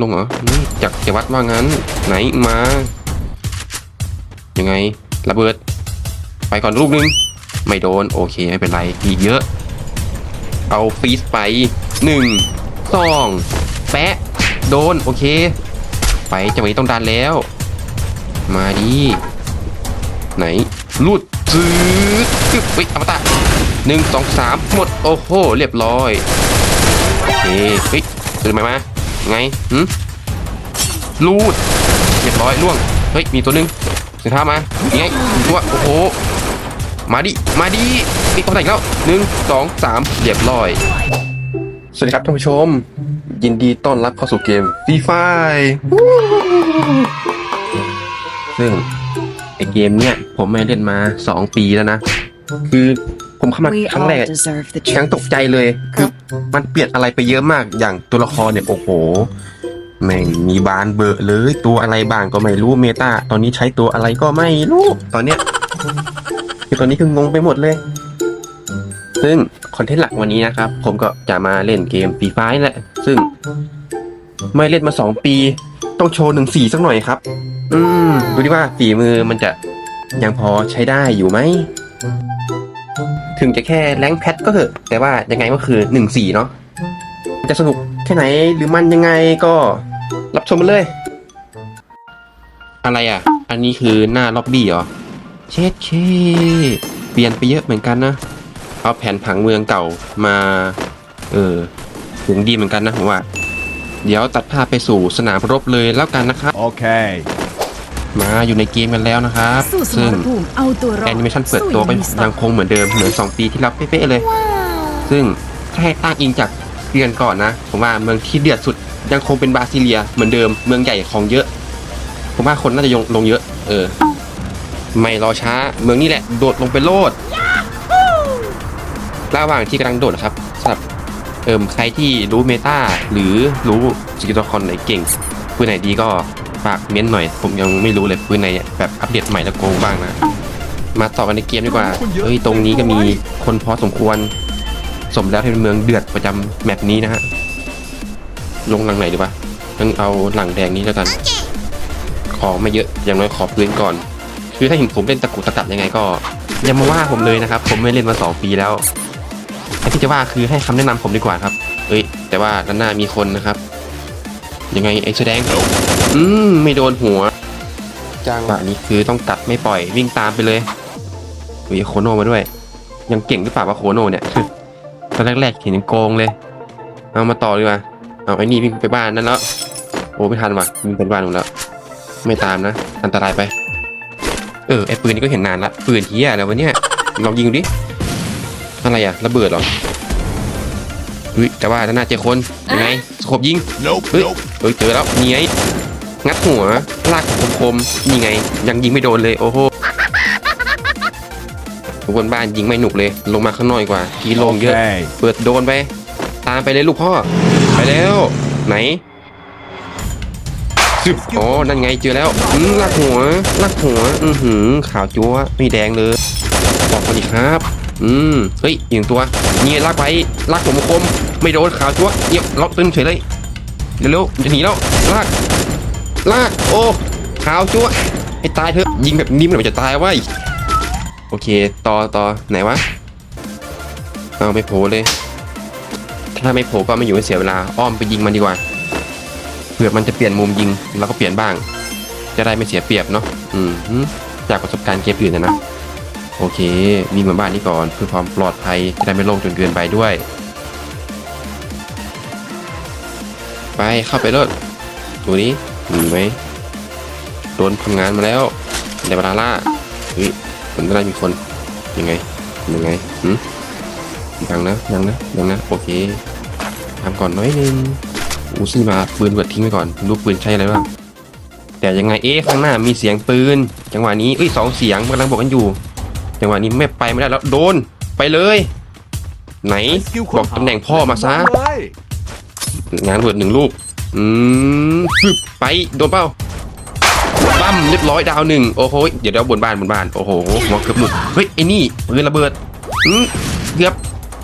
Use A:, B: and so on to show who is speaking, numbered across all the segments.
A: ลงเหรอจากจะวัดว่างั้น ไหนมา ยังไงระเบิด ไปก่อนลูกนึง ไม่โดน โอเค ไม่เป็นไรอีกเยอะ เอาฟีสไปหนึ่งสองแปะ โดน โอเค ไปจังหวะนี้ต้องดันแล้ว มาดีไหนลูดซื้อตึ๊บวิอมตะหนึ่งสองสามหมด โอ้โห เรียบร้อย โอเคเฮ้ยตื่นมมา ไงหืมลูดเรียบร้อยล่วง เฮ้ย มีตัวหนึงสียท่ามายังไงตัว โอ้โห มาดิ มาดิมีคนไหนอีกแล้วหนึ่งสองสามเรียบร้อย สวัสดีครับท่านผู้ชม ยินดีต้อนรับเข้าสู่เกมฟรีไฟซึ่งไอเกมเนี้ยผมไม่เล่นมา 2 ปีแล้วนะ คือ ผมเข้ามา
B: We
A: ครั้ง
B: all
A: แรก
B: deserve the
A: ยังตก
B: truth.
A: ใจเลยคือมันเปลี่ยนอะไรไปเยอะมากอย่างตัวละครเนี่ยโอ้โหแม่งมีบานเบอร์เลยตัวอะไรบ้างก็ไม่รู้เมตาตอนนี้ใช้ตัวอะไรก็ไม่รู้ตอนเนี้ยคือตอนนี้คืองงไปหมดเลย ซึ่งคอนเทนต์หลักวันนี้นะครับ ผมก็จะมาเล่นเกมฟรีไฟแหละ ซึ่ง ไม่เล่นมาสองปี ต้องโชว์หนึ่งสี่สักหน่อยครับ อืม ดูดิว่าฝีมือมันจะยังพอใช้ได้อยู่ไหม ถึงจะแค่แรงค์แพทก็เถอะ แต่ว่ายังไงก็คือหนึ่งสี่เนาะจะสนุกแค่ไหนหรือมันยังไงก็รับชมมาเลย อะไรอะ อันนี้คือหน้าล็อบบี้เหรอ เช็ดเคเปลี่ยนไปเยอะเหมือนกันนะ เอาแผนผังเมืองเก่ามา เออถึงดีเหมือนกันนะผมว่า เดี๋ยวตัดภาพไปสู่สนามรบเลยแล้วกันนะครับ
C: Okay.
A: มาอยู่ในเกมกันแล้วนะครับ
B: สู้สม
A: ซึ่ง
B: รภูมิเอาตัวรอด
A: แอนิเมชันเปิดตัวก็
B: สู้อ
A: ยังคงเหมือนเดิม เหมือน 2 ปีที่แล้วเป๊ะๆเลย ซึ่งถ้าให้ตั้งอิงจากเดือนก่อนนะ ผมว่าเมืองที่เดือดสุดยังคงเป็นบราซิเลีย เหมือนเดิม เมืองใหญ่ของเยอะ ผมว่าคนน่าจะยงลงเยอะ เออ ไม่รอช้า เมืองนี้แหละ โดดลงไปโลด ระหว่างที่กำลังโดดนะครับสำหรับเอิมใครที่รู้เมตาหรือรู้สกิลตัวละครไหนเก่งปืนไหนดีก็ ฝากเม้นหน่อย ผมยังไม่รู้เลยปืนไหนแบบอัปเดตใหม่แล้วโกงบ้างนะ มาต่อกันในเกมดีกว่า เฮ้ย ตรงนี้ก็มีคนพอสมควร สมแล้วที่เป็นเมืองเดือดประจำแมปนี้นะฮะ ลงหลังไหนดีวะงั้นเอาหลังแดงนี้แล้วกัน ของไม่เยอะ อย่างน้อยขอปืนก่อน คือถ้าเห็นผมเล่นตะกุตะกัดยังไงก็อย่ามาว่าผมเลยนะครับ ผมไม่เล่นมาสองปีแล้วไอ้ที่จะว่าคือให้คำแนะนำผมดีกว่าครับเอ้ย แต่ว่าด้านหน้ามีคนนะครับ ยังไงไอ้แสอแดงอืมไม่โดนหัวจังหวะนี้คือต้องตัดไม่ปล่อยวิ่งตามไปเลยมีโคโนมาด้วย ยังเก่งหรือเปล่าวะโคโนเนี่ยตอนแรกๆเห็นยังโกงเลย เอามาต่อดีกว่าเอาไอ้นี่วิ่งไปบ้านนั่นแล้วโอ้ไม่ทันว่ะวิ่งไปบ้านผมแล้ว ไม่ตามนะ อันตรายไป เออไอ้ปืนนี่ก็เห็นนานละปืนเฮียอะไรวะเนี่ยลองยิงดูดิอะไรอะระเบิดเหรอเฮ้ยแต่ว่าด้านหน้าเจอคนยังไงสกบยิง
C: Nope.
A: Hey.
C: Nope.
A: เฮ้ยเจอแล้วนี่ไงงัดหัวลากคมๆนี่ไง ยังยิงไม่โดนเลยโอ้โหบนบ้านยิงไม่หนุกเลย ลงมาข้างนอกดีกว่าทีลงเยอะ
C: Okay.
A: เปิดโดนไป ตามไปเลยลูกพ่อ ไปแล้ว ไหนซึบอ๋อ นั่นไงเจอแล้วอืมลากหัวลากหัว อือหือขาวจั๊วไม่แดงเลยบอกคนอีกครับ อืม เฮ้ยอีกหนึ่งตัวนี่ลากไปลากผมคม ไม่โดนขาวจั๊วเงียบล็อกตึงเฉยเลย เร็วๆจะหนีแล้วลากลากโอ้ขาวจั๊วให้ตายเถอะยิงแบบนี้มันจะตายเวะโอเคต่อต่อไหนวะเอาไม่โผล่เลย ถ้าไม่โผล่ก็ไม่อยู่ให้เสียเวลาอ้อมไปยิงมันดีกว่าเผื่อมันจะเปลี่ยนมุมยิงเราก็เปลี่ยนบ้าง จะได้ไม่เสียเปรียบเนาะอืมจากประสบการณ์เกมอื่นนะนะโอเควิ่งมาบ้านนี้ก่อนเพื่อความปลอดภัยจะได้ไม่โล่งจนเกินไปด้วย ไปเข้าไปเลยตัวนี้มีไหมโดนทำงานมาแล้วเดเวลาล่าเฮ้ยมันได้มีคนยังไงยังไงหืมยังนะยังนะยังนะโอเคทำก่อนน้อยนึงอูซี่มาปืนเปิดทิ้งไว้ก่อนดูปืนใช้อะไรบ้างแต่ยังไงเอ๊ะข้างหน้ามีเสียงปืน จังหวะนี้เอ้ยสองเสียงกำลังบอกกันอยู่ จังหวะนี้ไม่ไปไม่ได้แล้วโดนไปเลย ไหนบอกตำแหน่งพ่อมาซะ งานเวิร์ดหนึ่งลูก อืมฟึบไปโดนเป้าปั้มเรียบร้อยดาวหนึ่งโอ้โหเดี๋ยวเดี๋ยวบนบ้านบนบ้านโอ้โหหัวเกือบหลุดเฮ้ยไอ้นี่ปืนระเบิดอืมเกือบ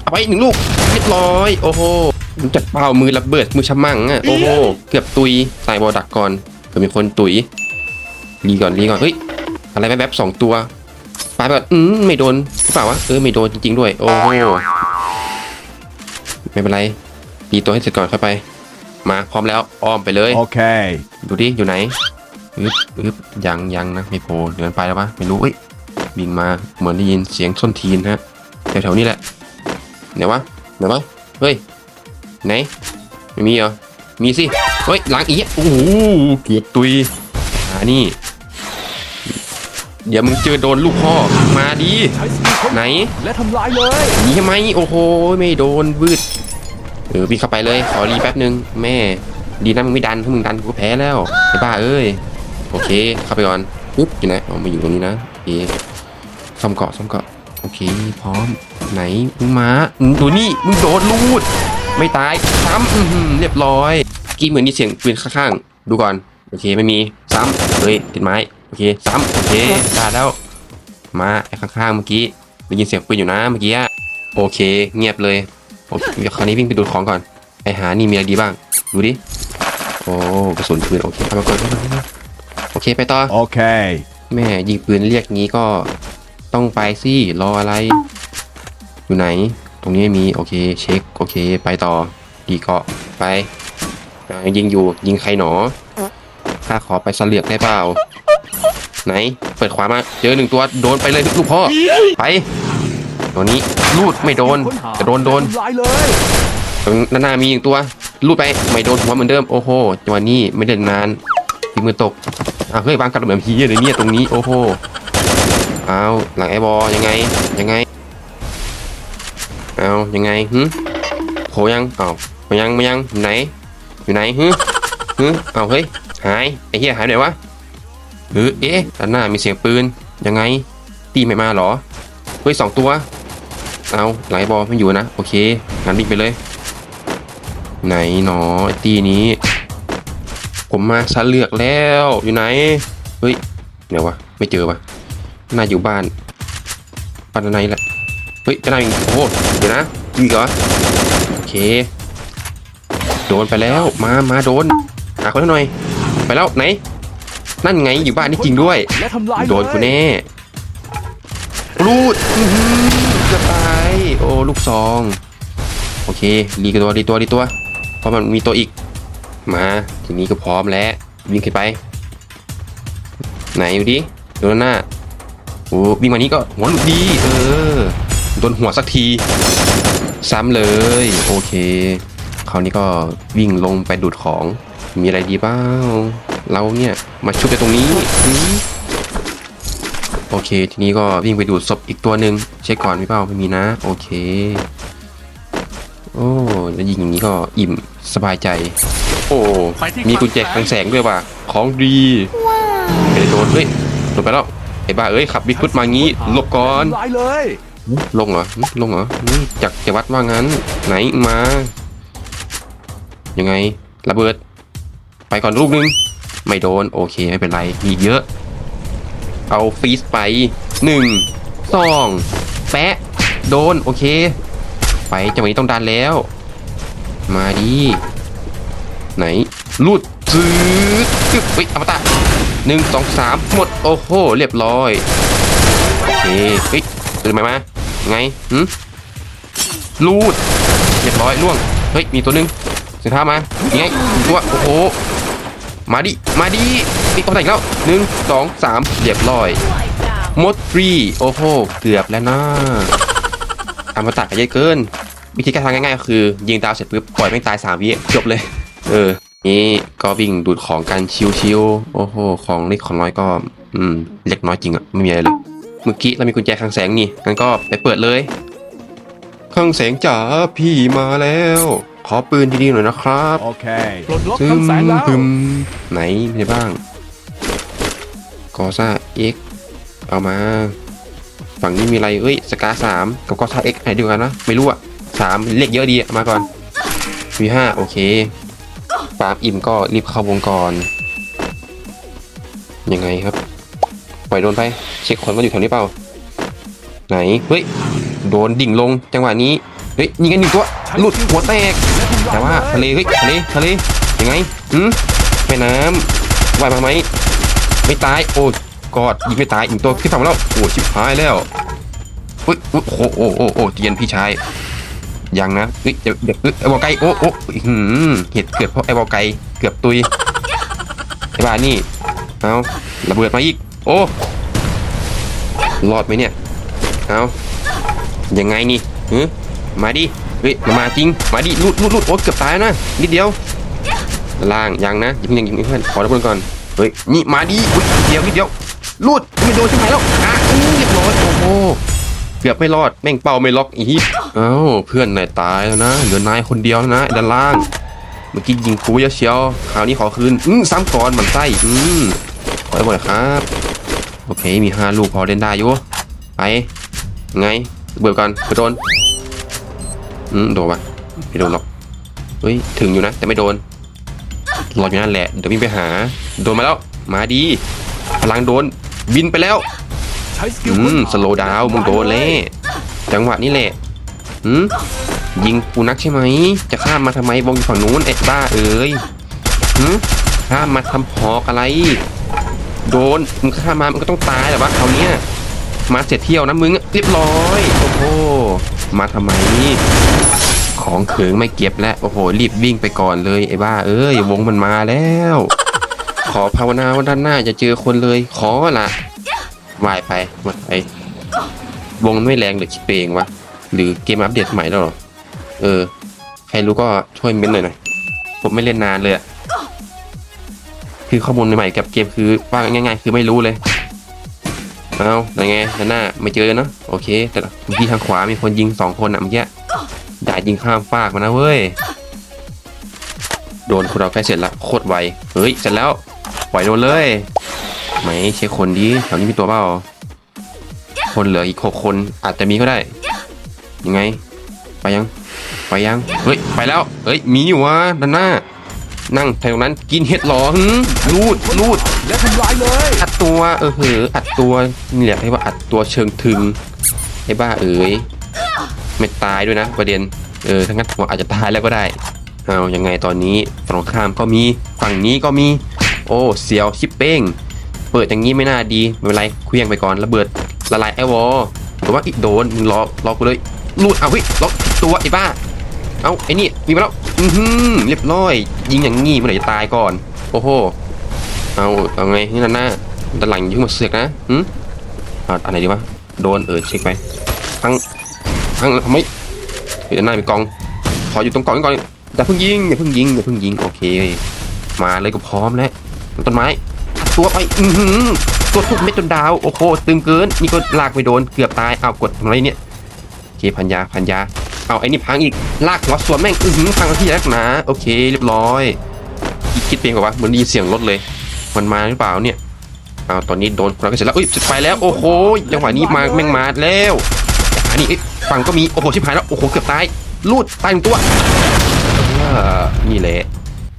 A: เอาไปหนึ่งลูกเรียบร้อย โอ้โหจักเป้ามือระเบิดมือชะมั่งอะโอ้โหเกือบตุยใส่บอดักก่อนเผื่อมีคนตุยรีก่อนรีก่อนเฮ้ยอะไรแวบๆสองตัวปาไปก่อนอืมไม่โดนหรือเปล่าวะเออไม่โดนจริงๆด้วย โอ้โหไม่เป็นไร ตีตัวให้เสร็จก่อนค่อยไป มาพร้อมแล้วอ้อมไปเลย
B: Okay.
A: ดูดิอยู่ไหนอึ๊บอึ๊บยังยังนะไม่โผล่เดินไปแล้วปะไม่รู้เอ้ยวิ่งมาเหมือนได้ยินเสียงส้นทีนฮะแถวๆนี้แหละไหนวะไหนวะเฮ้ยไหนไม่มีเหรอมีสิเฮ้ยหลังอีกโอ้โหเกือบตุยอ่านี่เดี๋ยวมึงเจอโดนลูกพ่อมาดี
B: ใช้สกิลค้น
A: ไหน
B: และทำลายเลย
A: หนีทำไมโอ้โหไม่โดนวืด เออวิ่งเข้าไปเลยขอรีแป๊บนึงแม่ดีนะมึงไม่ดันถ้ามึงดันกูก็แพ้แล้วไอ้บ้าเอ้ยโอเคเข้าไปก่อนปุ๊บอยู่ไหนอ๋อมาอยู่ตรงนี้นะโอเคซ่อมเกาะซ่อมเกาะโอเคพร้อมไหนมึงมาดูนี่มึงโดนลูด ไม่ตายซ้ำอื้อหือเรียบร้อยกี้เหมือนมีเสียงปืนข้างๆ ดูก่อนโอเคไม่มีซ้ำเฮ้ยติดไม้โอเคซ้ำโอเคได้แล้วมาไอ้ข้างๆเมื่อกี้ได้ยินเสียงปืนอยู่นะเมื่อกี้โอเค เงียบเลย โอเคเดี๋ยวคราวนี้วิ่งไปดูของก่อน ไอหานี่มีอะไรดีบ้าง ดูดิ โอ้กระสุนปืนโอเคเอามาก่อนเอามาก่อนโอเคไปต่อ
B: Okay.
A: แม่ยิงปืนเรียกงี้ก็ต้องไปสิรออะไร อยู่ไหน ตรงนี้ไม่มีโอเคเช็คโอเค ไปต่อ ดีเกาะไปอ่ายิงอยู่ยิงใครหนอข้าขอไปเสลียกได้เปล่า ไหน เปิดขวามา เจอหนึ่งตัว โดนไปเลยลูกพ่อ ไป ตัวนี้ลูดไม่โดน
B: ค้หา
A: แต่โดนโดน
B: และทำลายเลย
A: ตรงหน้าๆมีอีกตัวลูดไปไม่โดนหัวเหมือนเดิมโอ้โหจังหวะนี้ไม่เดินนานทีมือตกอะเฮ้ยวางกระโดดแบบพีเลยเนี่ยตรงนี้โอ้โหเอาหลังไอ้บอยังไงยังไงเอายังไงหึโผล่ยังเอามายังมายังอยู่ไหน อยู่ไหนหึหึเอาเฮ้ยหายไอ้เหี้ยหายไปไหนวะหรือเอ๊ะด้านหน้ามีเสียงปืนยังไง ตีไม่มาเหรอเฮ้ยสองตัว เอาหลายบอลไม่อยู่นะ โอเคงั้นวิ่งไปเลย ไหนหนอไอ้ตีนี้ ผมมาชันเลือกแล้วอยู่ไหน เฮ้ยเดี๋ยววะไม่เจอวะน่าอยู่บ้านบ้านไหนแหละเฮ้ยจะน่าอีกโอ้โหเดี๋ยวนะจริงเหรอโอเค โดนไปแล้วมามาโดนหาคนให้หน่อย ไปแล้วไหน นั่นไงอยู่บ้านนี่จริงด้วย
B: และทำลายเลย
A: โดนกูแน่รูดอื้อหือ จะตาย โอ้ลูกซอง โอเครีกันตัวรีตัวรีตัว เพราะมันมีตัวอีก มา ทีนี้ก็พร้อมแล้ววิ่งขึ้นไป ไหนอยู่ดิโดนหน้าโอ้วิ่งมานี้ก็หัวหลุดดีเออโดนหัวสักที ซ้ำเลย โอเคคราวนี้ก็วิ่งลงไปดูดของมีอะไรดีบ้างเราเนี่ยมาชุบกันตรงนี้ โอเค ทีนี้ก็วิ่งไปดูดศพอีกตัวหนึ่งเช็คก่อนพี่เป้าไม่มีนะ โอเค โอ้แล้วยิงอย่างนี้ก็อิ่มสบายใจ โอ้มีกุญแจคลังแสงด้วยว่ะของดีไม่ได้โดนเฮ้ยโดนไปแล้วไอ้บ้าเอ้ยขับบิ๊กฟุตมางี้หลบก่อน
B: ลเลย
A: ลงเหรอลงเหรอจากจะวัดว่างั้น ไหนมา ยังไงระเบิด ไปก่อนลูกนึง ไม่โดน โอเคไม่เป็นไรมีอีกเยอะ เอาฟีสไปหนึ่งสองแปะ โดน โอเค ไปจังหวะนี้ต้องดันแล้ว มาดีไหนลูดซื้อตึ๊บเฮ้ยอมตะหนึ่งสองสามหมด โอ้โห เรียบร้อย โอเคเฮ้ยเดินมามมา ไงหืมลูด เรียบร้อยล่วง เฮ้ยมีตัวหนึงสียท่ามายังไงอีกตัว โอ้โห มาดิ มาดิ อีกตัวไหนอีกแล้วหนึ่งสองสามเรียบร้อยหมดฟรีโอ้โหเกือบแล้วนะอมตะกันเยอะเกิน วิธีการทำง่ายๆก็คือ ยิงดาวเสร็จปุ๊บปล่อยแม่งตายสามวิจบเลย เออ นี่ก็วิ่งดูดของกันชิวๆโอ้โห ของเล็กของน้อยก็ อืม เล็กน้อยจริงอะไม่มีอะไรเลย เมื่อกี้เรามีกุญแจคลังแสงนี่งั้นก็ไปเปิดเลยคลังแสงจ๋าพี่มาแล้ว ขอปืนดีๆหน่อยนะครับ
B: Okay. ปลดล็อก
A: ซึ
B: ทั้
A: ม
B: งแสงแล้ว
A: พึมไหนมีอะไรบ้าง กอซ่าเอ็กเอามา ฝั่งนี้มีอะไรเอ้ยสกาสามกับกอซ่าเอ็กไหนเดียวกันนะไม่รู้อะสามเลขเยอะดีอามาก่อนมีห้าโอเคฟาร์มอิ่มก็รีบเข้าวงก่อนยังไงครับ ปล่อยโดนไป เช็คคนว่าอยู่แถวนี้เปล่า ไหน เฮ้ย โดนดิ่งลงจังหวะนี้ เฮ้ยยิงกันหนึ่งตัว หลุดหัวแตก
B: แต่
A: ว่าทะเล เฮ้ย ทะเล ทะเล ยังไงหืมแม่น้ำว่ายมาไหม ไม่ตาย โอ้กอดยิงไม่ตายอีกตัวขึ้นฝั่งแล้ว โอ้ชิบหายแล้วอุ้ยอุ๊ยโอ้โอ้โอ้โอ้เตียนพี่ชาย ยังนะเฮ้ยเดี๋ยวเดี๋ยวเอ้ยไอ้บอลไก่โอ้โอ้อื้อหืมเหตุเกิดเพราะไอ้บอลไก่เกือบตุย ไอ้บ้านี่ เอาระเบิดมาอีก โอ้ รอดไหมเนี่ย เอายังไงนี่หือมาดิ เฮ้ยมาจริง มาดิลุดลุดลุดโอ้เกือบตายนะ นิดเดียว ล่างยังนะยังยังยังเพื่อน ขอรับเพื่อนก่อน เฮ้ยนี่มาดีอุ๊ยเดียวนิดเดียวลูดไม่โดนใช่ไหมแล้วอะอื้อเรียบร้อยโอ้โหเกือบไม่รอดแม่งเป่าไม่ล็อกอีกเอ้าเพื่อนนายตายแล้วนะเหลือนายคนเดียวแล้วนะด้านล่าง เมื่อกี้ยิงกูเยอะเชียวคราวนี้ขอคืนอืมซ้ำก่อนมันไส้อืมขอให้หมดครับโอเคมีห้าลูกพอเล่นได้อยู่ไปไงเบิดก่อนไปโดนอืมโดนปะไม่โดนหรอกเฮ้ยถึงอยู่นะแต่ไม่โดน รออยู่นั่นแหละ เดี๋ยววิ่งไปหา โดนมาแล้ว มาดี พลังโดน บินไปแล้ว
B: ใช้สกิล
A: อืม สโลดาวมึงโดนเลยจังหวะนี้แหละอืมยิงกูนักใช่ไหม จะข้ามมาทำไมบงอยู่ฝั่งนู้นเอ็ดบ้าเอ้ยหืมข้ามมาทำหอกอะไร โดน มึงข้ามมา มันก็ต้องตายแหละวะคราวนี้มาเสร็จเที่ยวนะมึง เรียบร้อย โอ้โห มาทำไม ของเขิงไม่เก็บแล้วโอ้โหรีบวิ่งไปก่อนเลยไอ้บ้าเอ้ยวงมันมาแล้ว ขอภาวนาว่าด้านหน้าจะเจอคนเลย ขอละวายไปหมดไปวงไม่แรงหรือคิดเองวะหรือเกมอัปเดตใหม่แล้วหรอเออ ใครรู้ก็ช่วยเม้นหน่อยหน่อยผมไม่เล่นนานเลยอะคือข้อมูลใหม่ๆกับเกมคือว่าง่ายๆ คือไม่รู้เลย เอาอะไรไงด้านหน้าไม่เจอเนอะโอเค แต่เมื่อกี้ทางขวามีคนยิงสองคนอะเมื่อกี้ ด่ายิงข้ามฟากมานะเว้ย โดนคุณเราใกล้เสร็จละโคตรไว เฮ้ยเสร็จแล้วปล่อยโดนเลย ไม่ใช่คนดีแถวนี้มีตัวเปล่า คนเหลืออีกหกคนอาจจะมีก็ได้ ยังไง ไปยัง ไปยัง เฮ้ย ไปแล้ว เฮ้ย มีอยู่วะด้านหน้า นั่งแถวนั้นกินเห็ดหรอหึรูดรูด
B: และทำลายเลย
A: อัดตัว เออเหออัดตัว นี่แหละให้ว่าอัดตัวเชิงถึงไอ้บ้าเอ๋ย ไม่ตายด้วยนะประเด็น เออทั้างนั้นผมอาจจะตายแล้วก็ได้ เอายังไงตอนนี้ฝั่งตรงข้ามก็มีฝั่งนี้ก็มี โอ้เสียวชิปเป้ง เปิดอย่างนี้ไม่น่าดีไม่เป็นไรเคลี้ยงไปก่อนระเบิดละลายไอวอลแต่ว่าอีกโดนมึงรอรอกกูเลยลูดเอาเฮ้ยล็อกตัวไอ้บ้า เอาไอ้นี่มีมาแล้วอือหือเรียบร้อย ยิงอย่างงี้เมื่อไหร่จะตายก่อน โอ้โหเอาเอาไงนี่นั่นหน้าด้านหลังยุ่งมาเสือกนะหืมอ่าอันไหนดีวะโดนเออเช็คไปพัง พังแล้วทำไมเฮ้ยด้านหน้ามีกอง ขออยู่ตรงกองนี้ก่อนอย่าเพิ่งยิงอย่าเพิ่งยิงอย่าเพิ่งยิงโอเค มาเลยก็พร้อมแล้วต้นไม้ ตัวไปอือหือตัวทุกเม็ดจนดาวโอ้โหตึงเกินนี่ก็ลากไปโดนเกือบตายเอากดทำไรเนี่ยโอเคพันยาพันยาเอาไอ้นี่พังอีกลากหัวสวนแม่งอือหือพังที่นักนาโอเค เรียบร้อยอีกคิดเป็นกว่าเหมือนได้ยินเสียงรถเลยมันมาหรือเปล่าเนี่ยเอาตอนนี้โดนเราก็เสร็จแล้วอุ้ยไปแล้วโอ้โหจังหวะนี้มาแม่งมาแล้วอันนี้ ฝั่งก็มี โอ้โห ชิบหายแล้ว โอ้โห เกือบตาย ลูดตายหนึ่งตัวอ่านี่แหละ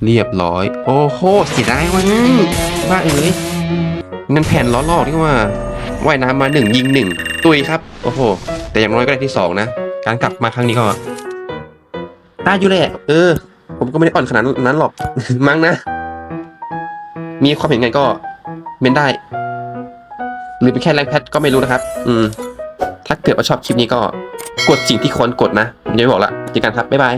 A: เรียบร้อย โอ้โห เสียดายวะบ้าเอ้ยนั่นแผ่นล้อลอกนี่ว่าว่ายน้ำมาหนึ่งยิงหนึ่งตุยครับ โอ้โห แต่อย่างน้อยก็ได้ที่สองนะ การกลับมาครั้งนี้ก็ได้อยู่แหละ เออ ผมก็ไม่ได้อ่อนขนาดนั้นหรอก มั้งนะ มีความเห็นไงก็เมนได้ หรือเป็นแค่แรงแพทก็ไม่รู้นะครับ อืม ถ้าเกิดว่าชอบคลิปนี้ก็กดสิ่งที่ควรกดนะเดี๋ยวบอกละเจอกันครับบ๊ายบาย